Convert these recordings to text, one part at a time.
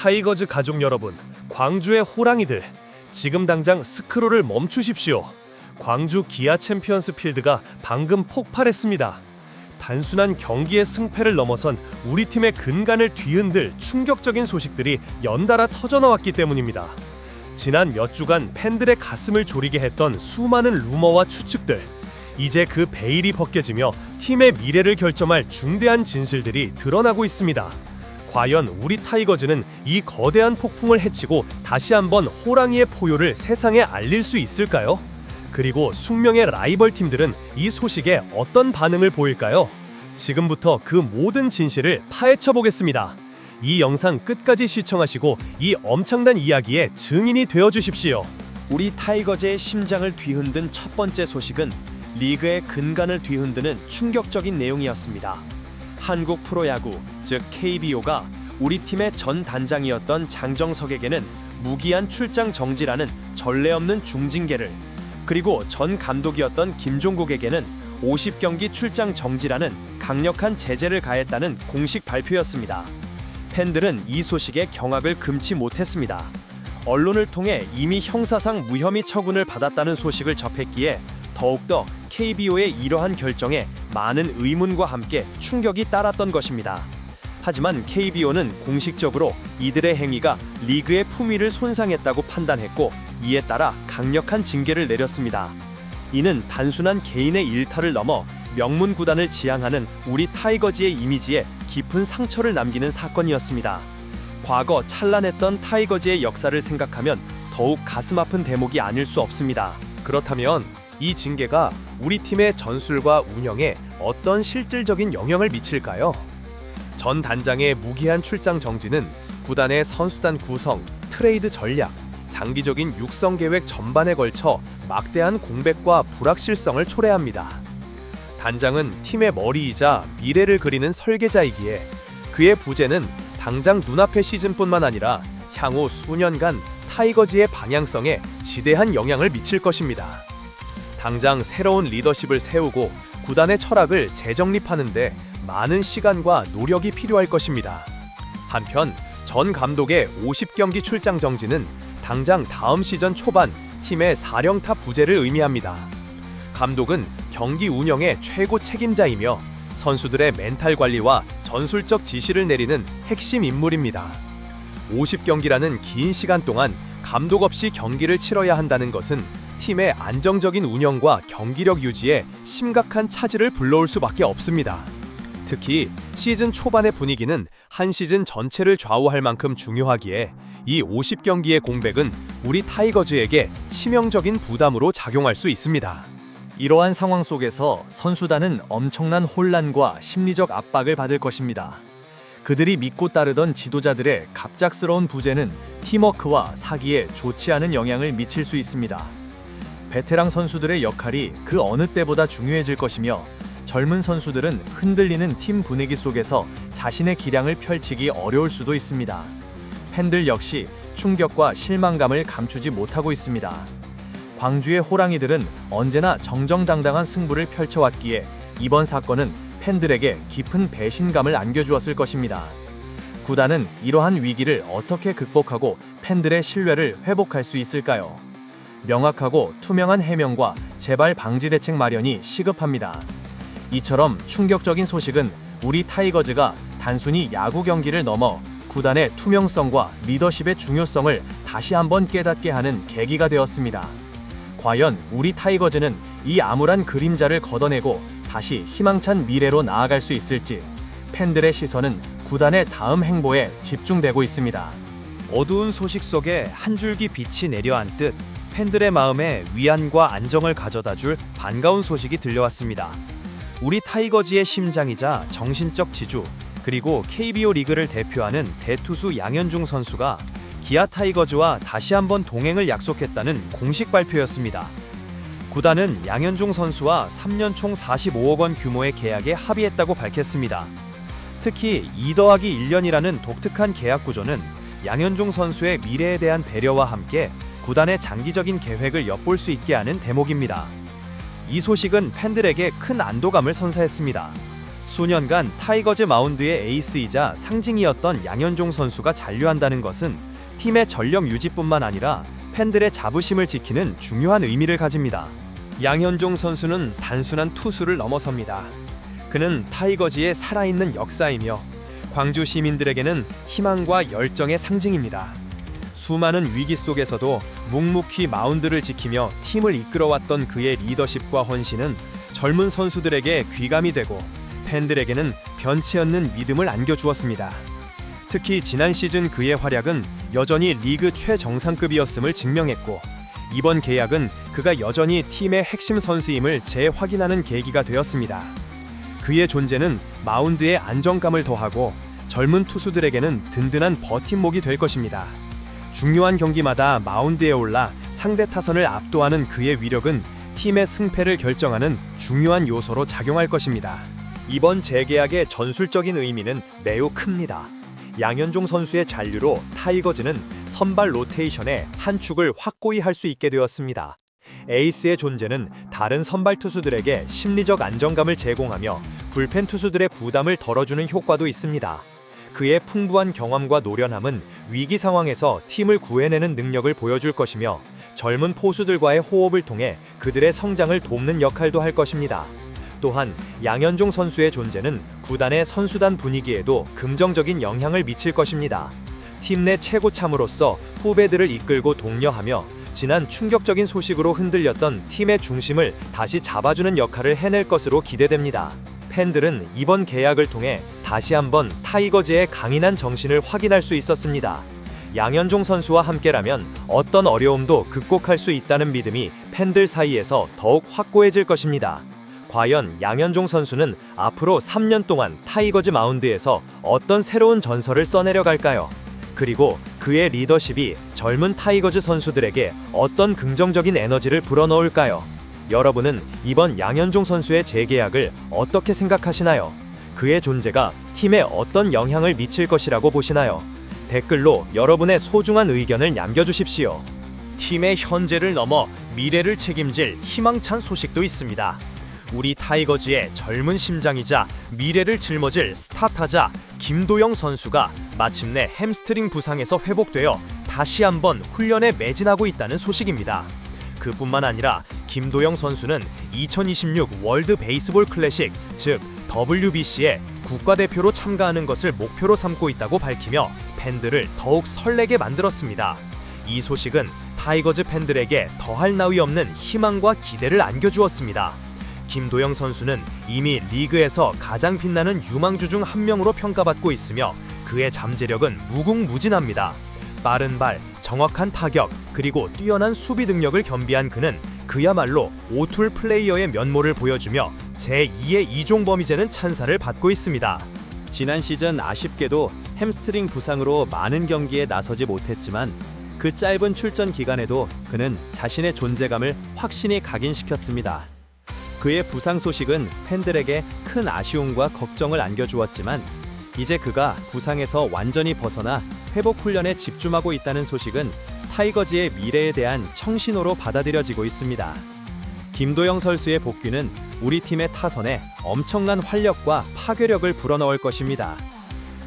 타이거즈 가족 여러분, 광주의 호랑이들, 지금 당장 스크롤을 멈추십시오. 광주 기아 챔피언스 필드가 방금 폭발했습니다. 단순한 경기의 승패를 넘어선 우리 팀의 근간을 뒤흔들 충격적인 소식들이 연달아 터져나왔기 때문입니다. 지난 몇 주간 팬들의 가슴을 졸이게 했던 수많은 루머와 추측들. 이제 그 베일이 벗겨지며 팀의 미래를 결정할 중대한 진실들이 드러나고 있습니다. 과연 우리 타이거즈는 이 거대한 폭풍을 헤치고 다시 한번 호랑이의 포효를 세상에 알릴 수 있을까요? 그리고 숙명의 라이벌 팀들은 이 소식에 어떤 반응을 보일까요? 지금부터 그 모든 진실을 파헤쳐 보겠습니다. 이 영상 끝까지 시청하시고 이 엄청난 이야기의 증인이 되어 주십시오. 우리 타이거즈의 심장을 뒤흔든 첫 번째 소식은 리그의 근간을 뒤흔드는 충격적인 내용이었습니다. 한국 프로야구, 즉 KBO가 우리 팀의 전 단장이었던 장정석에게는 무기한 출장 정지라는 전례 없는 중징계를 그리고 전 감독이었던 김종국에게는 50경기 출장 정지라는 강력한 제재를 가했다는 공식 발표였습니다. 팬들은 이 소식에 경악을 금치 못했습니다. 언론을 통해 이미 형사상 무혐의 처분을 받았다는 소식을 접했기에 더욱더 KBO의 이러한 결정에 많은 의문과 함께 충격이 따랐던 것입니다. 하지만 KBO는 공식적으로 이들의 행위가 리그의 품위를 손상했다고 판단했고 이에 따라 강력한 징계를 내렸습니다. 이는 단순한 개인의 일탈을 넘어 명문 구단을 지향하는 우리 타이거즈의 이미지에 깊은 상처를 남기는 사건이었습니다. 과거 찬란했던 타이거즈의 역사를 생각하면 더욱 가슴 아픈 대목이 아닐 수 없습니다. 그렇다면 이 징계가 우리 팀의 전술과 운영에 어떤 실질적인 영향을 미칠까요? 전 단장의 무기한 출장 정지는 구단의 선수단 구성, 트레이드 전략, 장기적인 육성 계획 전반에 걸쳐 막대한 공백과 불확실성을 초래합니다. 단장은 팀의 머리이자 미래를 그리는 설계자이기에 그의 부재는 당장 눈앞의 시즌뿐만 아니라 향후 수년간 타이거즈의 방향성에 지대한 영향을 미칠 것입니다. 당장 새로운 리더십을 세우고 구단의 철학을 재정립하는데 많은 시간과 노력이 필요할 것입니다. 한편 전 감독의 50경기 출장 정지는 당장 다음 시즌 초반 팀의 사령탑 부재를 의미합니다. 감독은 경기 운영의 최고 책임자이며 선수들의 멘탈 관리와 전술적 지시를 내리는 핵심 인물입니다. 50경기라는 긴 시간 동안 감독 없이 경기를 치러야 한다는 것은 팀의 안정적인 운영과 경기력 유지에 심각한 차질을 불러올 수밖에 없습니다. 특히 시즌 초반의 분위기는 한 시즌 전체를 좌우할 만큼 중요하기에 이 50경기의 공백은 우리 타이거즈에게 치명적인 부담으로 작용할 수 있습니다. 이러한 상황 속에서 선수단은 엄청난 혼란과 심리적 압박을 받을 것입니다. 그들이 믿고 따르던 지도자들의 갑작스러운 부재는 팀워크와 사기에 좋지 않은 영향을 미칠 수 있습니다. 베테랑 선수들의 역할이 그 어느 때보다 중요해질 것이며 젊은 선수들은 흔들리는 팀 분위기 속에서 자신의 기량을 펼치기 어려울 수도 있습니다. 팬들 역시 충격과 실망감을 감추지 못하고 있습니다. 광주의 호랑이들은 언제나 정정당당한 승부를 펼쳐왔기에 이번 사건은 팬들에게 깊은 배신감을 안겨주었을 것입니다. 구단은 이러한 위기를 어떻게 극복하고 팬들의 신뢰를 회복할 수 있을까요? 명확하고 투명한 해명과 재발 방지 대책 마련이 시급합니다. 이처럼 충격적인 소식은 우리 타이거즈가 단순히 야구 경기를 넘어 구단의 투명성과 리더십의 중요성을 다시 한번 깨닫게 하는 계기가 되었습니다. 과연 우리 타이거즈는 이 암울한 그림자를 걷어내고 다시 희망찬 미래로 나아갈 수 있을지 팬들의 시선은 구단의 다음 행보에 집중되고 있습니다. 어두운 소식 속에 한 줄기 빛이 내려앉듯 팬들의 마음에 위안과 안정을 가져다 줄 반가운 소식이 들려왔습니다. 우리 타이거즈의 심장이자 정신적 지주 그리고 KBO 리그를 대표하는 대투수 양현중 선수가 기아 타이거즈와 다시 한번 동행을 약속했다는 공식 발표였습니다. 구단은 양현종 선수와 3년 총 45억 원 규모의 계약에 합의했다고 밝혔습니다. 특히 2 더하기 1년이라는 독특한 계약 구조는 양현종 선수의 미래에 대한 배려와 함께 구단의 장기적인 계획을 엿볼 수 있게 하는 대목입니다. 이 소식은 팬들에게 큰 안도감을 선사했습니다. 수년간 타이거즈 마운드의 에이스이자 상징이었던 양현종 선수가 잔류한다는 것은 팀의 전력 유지뿐만 아니라 팬들의 자부심을 지키는 중요한 의미를 가집니다. 양현종 선수는 단순한 투수를 넘어섭니다. 그는 타이거즈의 살아있는 역사이며 광주 시민들에게는 희망과 열정의 상징입니다. 수많은 위기 속에서도 묵묵히 마운드를 지키며 팀을 이끌어왔던 그의 리더십과 헌신은 젊은 선수들에게 귀감이 되고 팬들에게는 변치 않는 믿음을 안겨주었습니다. 특히 지난 시즌 그의 활약은 여전히 리그 최정상급이었음을 증명했고 이번 계약은 그가 여전히 팀의 핵심 선수임을 재확인하는 계기가 되었습니다. 그의 존재는 마운드에 안정감을 더하고 젊은 투수들에게는 든든한 버팀목이 될 것입니다. 중요한 경기마다 마운드에 올라 상대 타선을 압도하는 그의 위력은 팀의 승패를 결정하는 중요한 요소로 작용할 것입니다. 이번 재계약의 전술적인 의미는 매우 큽니다. 양현종 선수의 잔류로 타이거즈는 선발 로테이션의 한 축을 확고히 할 수 있게 되었습니다. 에이스의 존재는 다른 선발 투수들에게 심리적 안정감을 제공하며 불펜 투수들의 부담을 덜어주는 효과도 있습니다. 그의 풍부한 경험과 노련함은 위기 상황에서 팀을 구해내는 능력을 보여줄 것이며 젊은 포수들과의 호흡을 통해 그들의 성장을 돕는 역할도 할 것입니다. 또한 양현종 선수의 존재는 구단의 선수단 분위기에도 긍정적인 영향을 미칠 것입니다. 팀 내 최고참으로서 후배들을 이끌고 독려하며 지난 충격적인 소식으로 흔들렸던 팀의 중심을 다시 잡아주는 역할을 해낼 것으로 기대됩니다. 팬들은 이번 계약을 통해 다시 한번 타이거즈의 강인한 정신을 확인할 수 있었습니다. 양현종 선수와 함께라면 어떤 어려움도 극복할 수 있다는 믿음이 팬들 사이에서 더욱 확고해질 것입니다. 과연 양현종 선수는 앞으로 3년 동안 타이거즈 마운드에서 어떤 새로운 전설을 써내려 갈까요? 그리고 그의 리더십이 젊은 타이거즈 선수들에게 어떤 긍정적인 에너지를 불어넣을까요? 여러분은 이번 양현종 선수의 재계약을 어떻게 생각하시나요? 그의 존재가 팀에 어떤 영향을 미칠 것이라고 보시나요? 댓글로 여러분의 소중한 의견을 남겨주십시오. 팀의 현재를 넘어 미래를 책임질 희망찬 소식도 있습니다. 우리 타이거즈의 젊은 심장이자 미래를 짊어질 스타타자 김도영 선수가 마침내 햄스트링 부상에서 회복되어 다시 한번 훈련에 매진하고 있다는 소식입니다. 그뿐만 아니라 김도영 선수는 2026 월드 베이스볼 클래식 즉 WBC에 국가대표로 참가하는 것을 목표로 삼고 있다고 밝히며 팬들을 더욱 설레게 만들었습니다. 이 소식은 타이거즈 팬들에게 더할 나위 없는 희망과 기대를 안겨주었습니다. 김도영 선수는 이미 리그에서 가장 빛나는 유망주 중 한 명으로 평가받고 있으며 그의 잠재력은 무궁무진합니다. 빠른 발, 정확한 타격, 그리고 뛰어난 수비 능력을 겸비한 그는 그야말로 오툴 플레이어의 면모를 보여주며 제2의 이종범이제는 찬사를 받고 있습니다. 지난 시즌 아쉽게도 햄스트링 부상으로 많은 경기에 나서지 못했지만 그 짧은 출전 기간에도 그는 자신의 존재감을 확신히 각인시켰습니다. 그의 부상 소식은 팬들에게 큰 아쉬움과 걱정을 안겨주었지만 이제 그가 부상에서 완전히 벗어나 회복 훈련에 집중하고 있다는 소식은 타이거즈의 미래에 대한 청신호로 받아들여지고 있습니다. 김도영 선수의 복귀는 우리 팀의 타선에 엄청난 활력과 파괴력을 불어넣을 것입니다.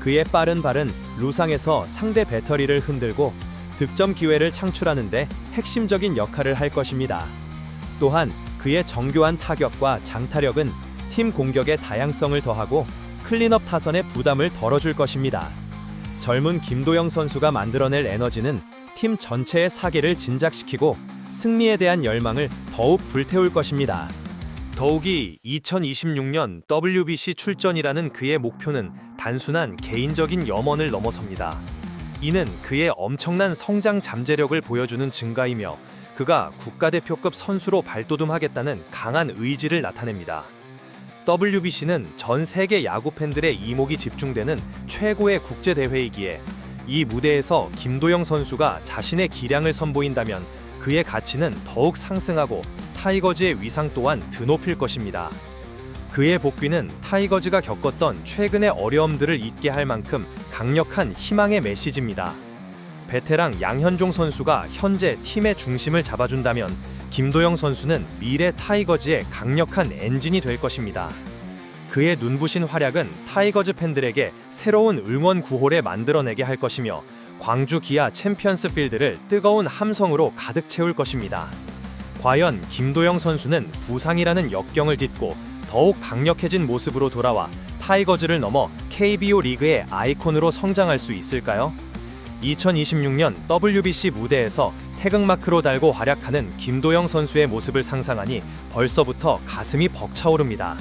그의 빠른 발은 루상에서 상대 배터리를 흔들고 득점 기회를 창출하는데 핵심적인 역할을 할 것입니다. 또한 그의 정교한 타격과 장타력은 팀 공격의 다양성을 더하고 클린업 타선의 부담을 덜어줄 것입니다. 젊은 김도영 선수가 만들어낼 에너지는 팀 전체의 사기를 진작시키고 승리에 대한 열망을 더욱 불태울 것입니다. 더욱이 2026년 WBC 출전이라는 그의 목표는 단순한 개인적인 염원을 넘어섭니다. 이는 그의 엄청난 성장 잠재력을 보여주는 증가이며 그가 국가대표급 선수로 발돋움하겠다는 강한 의지를 나타냅니다. WBC는 전 세계 야구 팬들의 이목이 집중되는 최고의 국제 대회이기에 이 무대에서 김도영 선수가 자신의 기량을 선보인다면 그의 가치는 더욱 상승하고 타이거즈의 위상 또한 드높일 것입니다. 그의 복귀는 타이거즈가 겪었던 최근의 어려움들을 잊게 할 만큼 강력한 희망의 메시지입니다. 베테랑 양현종 선수가 현재 팀의 중심을 잡아준다면 김도영 선수는 미래 타이거즈의 강력한 엔진이 될 것입니다. 그의 눈부신 활약은 타이거즈 팬들에게 새로운 응원 구호를 만들어내게 할 것이며 광주 기아 챔피언스 필드를 뜨거운 함성으로 가득 채울 것입니다. 과연 김도영 선수는 부상이라는 역경을 딛고 더욱 강력해진 모습으로 돌아와 타이거즈를 넘어 KBO 리그의 아이콘으로 성장할 수 있을까요? 2026년 WBC 무대에서 태극마크로 달고 활약하는 김도영 선수의 모습을 상상하니 벌써부터 가슴이 벅차오릅니다.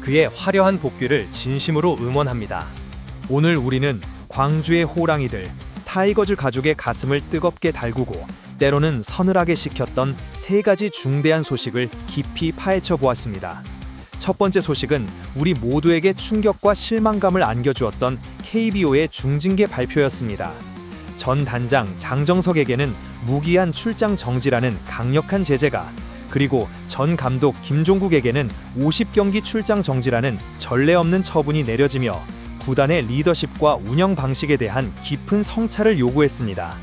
그의 화려한 복귀를 진심으로 응원합니다. 오늘 우리는 광주의 호랑이들, 타이거즈 가족의 가슴을 뜨겁게 달구고 때로는 서늘하게 식혔던 세 가지 중대한 소식을 깊이 파헤쳐 보았습니다. 첫 번째 소식은 우리 모두에게 충격과 실망감을 안겨주었던 KBO의 중징계 발표였습니다. 전 단장 장정석에게는 무기한 출장 정지라는 강력한 제재가 그리고 전 감독 김종국에게는 50경기 출장 정지라는 전례 없는 처분이 내려지며 구단의 리더십과 운영 방식에 대한 깊은 성찰을 요구했습니다.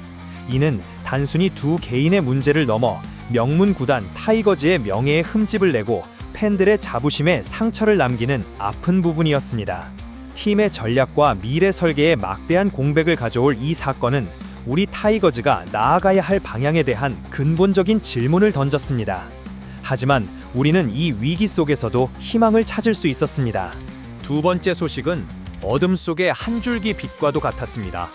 이는 단순히 두 개인의 문제를 넘어 명문 구단 타이거즈의 명예에 흠집을 내고 팬들의 자부심에 상처를 남기는 아픈 부분이었습니다. 팀의 전략과 미래 설계에 막대한 공백을 가져올 이 사건은 우리 타이거즈가 나아가야 할 방향에 대한 근본적인 질문을 던졌습니다. 하지만 우리는 이 위기 속에서도 희망을 찾을 수 있었습니다. 두 번째 소식은 어둠 속의 한 줄기 빛과도 같았습니다.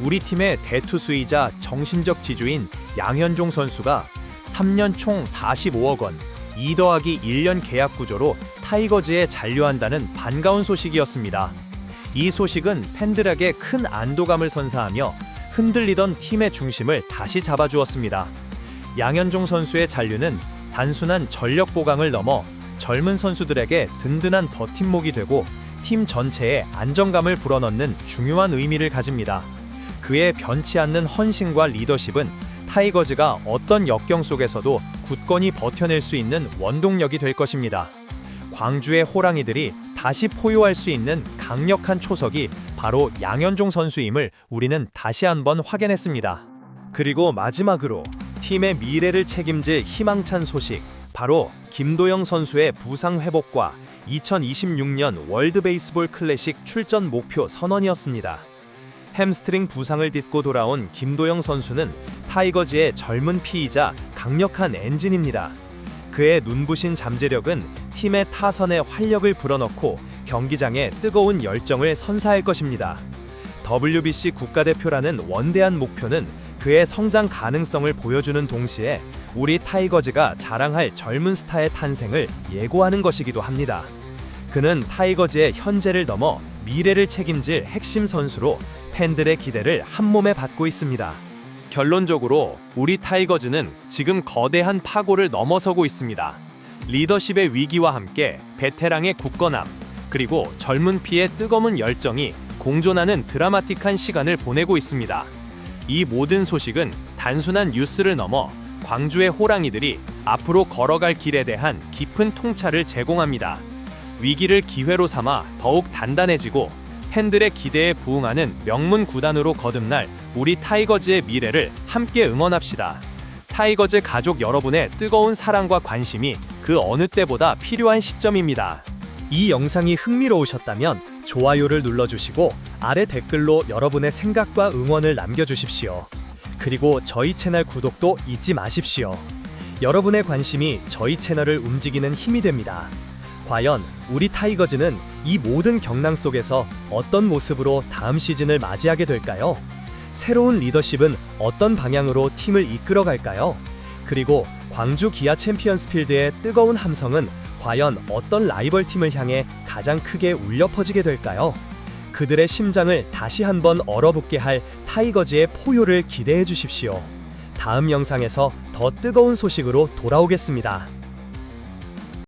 우리 팀의 대투수이자 정신적 지주인 양현종 선수가 3년 총 45억 원, 2 더하기 1년 계약 구조로 타이거즈에 잔류한다는 반가운 소식이었습니다. 이 소식은 팬들에게 큰 안도감을 선사하며 흔들리던 팀의 중심을 다시 잡아주었습니다. 양현종 선수의 잔류는 단순한 전력 보강을 넘어 젊은 선수들에게 든든한 버팀목이 되고 팀 전체에 안정감을 불어넣는 중요한 의미를 가집니다. 그의 변치 않는 헌신과 리더십은 타이거즈가 어떤 역경 속에서도 굳건히 버텨낼 수 있는 원동력이 될 것입니다. 광주의 호랑이들이 다시 포효할 수 있는 강력한 초석이 바로 양현종 선수임을 우리는 다시 한번 확인했습니다. 그리고 마지막으로 팀의 미래를 책임질 희망찬 소식, 바로 김도영 선수의 부상 회복과 2026년 월드 베이스볼 클래식 출전 목표 선언이었습니다. 햄스트링 부상을 딛고 돌아온 김도영 선수는 타이거즈의 젊은 피이자 강력한 엔진입니다. 그의 눈부신 잠재력은 팀의 타선에 활력을 불어넣고 경기장에 뜨거운 열정을 선사할 것입니다. WBC 국가대표라는 원대한 목표는 그의 성장 가능성을 보여주는 동시에 우리 타이거즈가 자랑할 젊은 스타의 탄생을 예고하는 것이기도 합니다. 그는 타이거즈의 현재를 넘어 미래를 책임질 핵심 선수로 팬들의 기대를 한 몸에 받고 있습니다. 결론적으로 우리 타이거즈는 지금 거대한 파고를 넘어서고 있습니다. 리더십의 위기와 함께 베테랑의 굳건함, 그리고 젊은 피의 뜨거운 열정이 공존하는 드라마틱한 시간을 보내고 있습니다. 이 모든 소식은 단순한 뉴스를 넘어 광주의 호랑이들이 앞으로 걸어갈 길에 대한 깊은 통찰을 제공합니다. 위기를 기회로 삼아 더욱 단단해지고 팬들의 기대에 부응하는 명문 구단으로 거듭날 우리 타이거즈의 미래를 함께 응원합시다. 타이거즈 가족 여러분의 뜨거운 사랑과 관심이 그 어느 때보다 필요한 시점입니다. 이 영상이 흥미로우셨다면 좋아요를 눌러주시고 아래 댓글로 여러분의 생각과 응원을 남겨주십시오. 그리고 저희 채널 구독도 잊지 마십시오. 여러분의 관심이 저희 채널을 움직이는 힘이 됩니다. 과연 우리 타이거즈는 이 모든 경랑 속에서 어떤 모습으로 다음 시즌을 맞이하게 될까요? 새로운 리더십은 어떤 방향으로 팀을 이끌어 갈까요? 그리고 광주 기아 챔피언스 필드의 뜨거운 함성은 과연 어떤 라이벌 팀을 향해 가장 크게 울려 퍼지게 될까요? 그들의 심장을 다시 한번 얼어붙게 할 타이거즈의 포효를 기대해 주십시오. 다음 영상에서 더 뜨거운 소식으로 돌아오겠습니다.